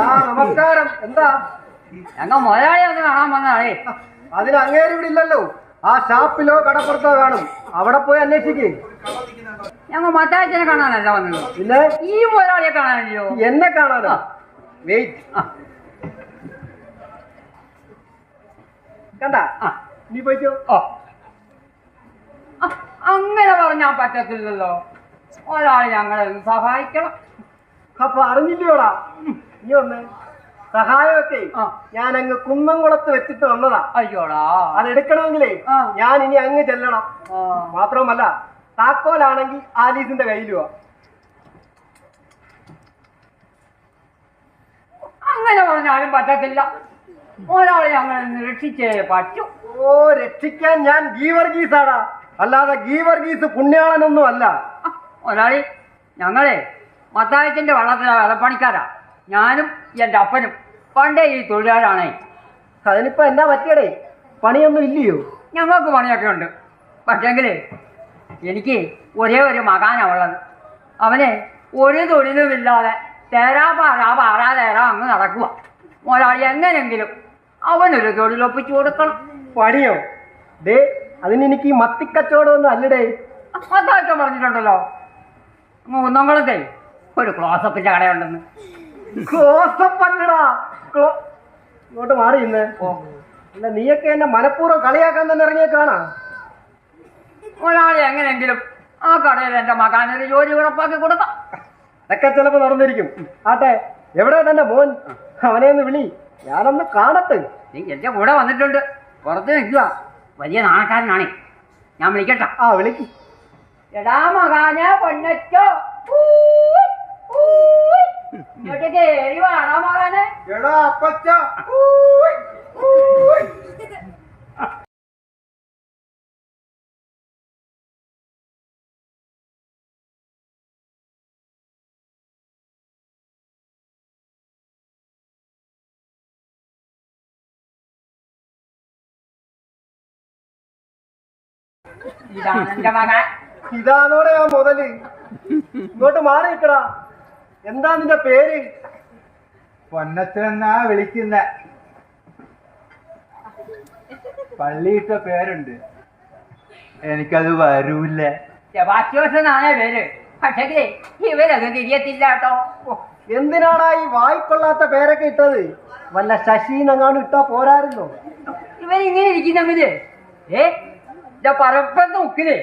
ആ നമസ്കാരം. എന്താ? ഞങ്ങൾ മുതലാളി ഒന്ന് കാണാൻ വന്നതാണേ അതിന് അങ്ങേര് ഇവിടെ ഇല്ലല്ലോ. ആ ഷാപ്പിലോ കടപ്പുറത്തോ കാണും. അവിടെ പോയി അന്വേഷിക്കേ. ഞങ്ങൾ മറ്റാച്ചനെ കാണാനല്ല വന്നത്. പിന്നെ? ഈ മുതലാളിയെ കാണാനല്ലോ എന്നെ കാണാനോ? വെയിറ്റ് കണ്ടാ? നീ പോയിക്കോ. അങ്ങനെ പറഞ്ഞാ പറ്റത്തില്ലല്ലോ. ഒരാളെ ഞങ്ങളെ സഹായിക്കണം. അപ്പൊ അറിഞ്ഞില്ലയോടാ നീ ഒന്ന് സഹായമൊക്കെ ഞാൻ അങ്ങ് കുന്നംകുളത്ത് വെച്ചിട്ട് വന്നതാ. അയ്യോടാ. അത് എടുക്കണമെങ്കിലേ ഞാൻ ഇനി അങ്ങ് ചെല്ലണം. മാത്രവുമല്ല താക്കോലാണെങ്കിൽ ആലീസിന്റെ കയ്യിലുവാ അങ്ങനെ പറഞ്ഞാലും പറ്റത്തില്ല. ഒരാളെ അങ്ങനെ രക്ഷിച്ചേ പറ്റൂ. ഓ രക്ഷിക്കാൻ ഞാൻ ഗീവർഗീസാടാ. അല്ലാതെ ഗീവർഗീസ് പുണ്യാളനൊന്നും അല്ല ഒരാളി ഞങ്ങളെ മത്തായത്തിന്റെ വള്ളത്തിലെ വിലപ്പണിക്കാരാ ഞാനും എന്റെ അപ്പനും പണ്ടേ ഈ തൊഴിലാളാണേ. അതിനിപ്പോ എന്താ പറ്റിയടേ? പണിയൊന്നും ഇല്ലയോ? ഞങ്ങൾക്ക് പണിയൊക്കെ ഉണ്ട്. പക്ഷേങ്കിൽ എനിക്ക് ഒരേ ഒരു മകാനാ ഉള്ളത്. അവനെ ഒരു തൊഴിലുമില്ലാതെ തേരാ പാറാ പാറാ തേരാ അങ്ങ് നടക്കുക ഒരാൾ എങ്ങനെങ്കിലും അവനൊരു തൊഴിലൊപ്പിച്ചു കൊടുക്കണം. പണിയോ? ഡേ അതിന് എനിക്ക് ഈ മത്തിക്കച്ചവടമൊന്നും അല്ലടേ. അതായിട്ട് പറഞ്ഞിട്ടുണ്ടല്ലോ. ഒന്നാം ഒരു ക്ലോസപ്പിന്റെ കടയുണ്ടെന്ന് ഇങ്ങോട്ട് മാറി ഇന്ന്. അല്ല നീയൊക്കെ എന്നെ മനഃപൂർവം കളിയാക്കാൻ തന്നെ ഇറങ്ങിയേക്കാണാ? ഒരാളെ എങ്ങനെയെങ്കിലും ആ കടയിൽ എന്റെ മകാനൊരു ജോലി ഉറപ്പാക്കി കൊടുക്കാം. അതൊക്കെ ചിലപ്പോ നടന്നിരിക്കും. ആട്ടെ എവിടെ തന്നെ മോൻ? അവനെ ഒന്ന് വിളി. ഞാനൊന്ന് കാണട്ടെ. നീ എന്റെ കൂടെ വന്നിട്ടുണ്ട്. പുറത്ത് നിൽക്കുക. വലിയ നാണക്കാരനാണേ. ഞാൻ വിളിക്കട്ടെ. ആ വിളിക്ക്. എടാ മകാനെ പൊന്നച്ചോ. ഇങ്ങോട്ട് കേറി വേണോ മകാനെ എടാ അപ്പച്ച. ഇതാണ് എന്റെ മകൻ. ഇതാണോടെ ആ മുതൽ. ഇങ്ങോട്ട് മാറി നിക്കടാ എന്താ നിന്റെ പേര്? പൊന്നച്ചനെന്നാ വിളിക്കുന്ന. പള്ളിയിട്ട പേരുണ്ട്. എനിക്കത് വരൂല്ല. സെബാസ്റ്റ്യോസ് എന്നാണ് പേര്. പക്ഷേ ഇവരത് തിരിയത്തില്ല കേട്ടോ എന്തിനാടാ ഈ വായിക്കൊള്ളാത്ത പേരൊക്കെ ഇട്ടത്? വല്ല ശശീനെങ്ങാണ്ട് ഇട്ടാ പോരായിരുന്നോ? ഇവരിങ്ങനെ ഇരിക്കുന്നെങ്കിൽ ഏ ഇതാ പറപ്പെന്ന് നോക്കില്ലേ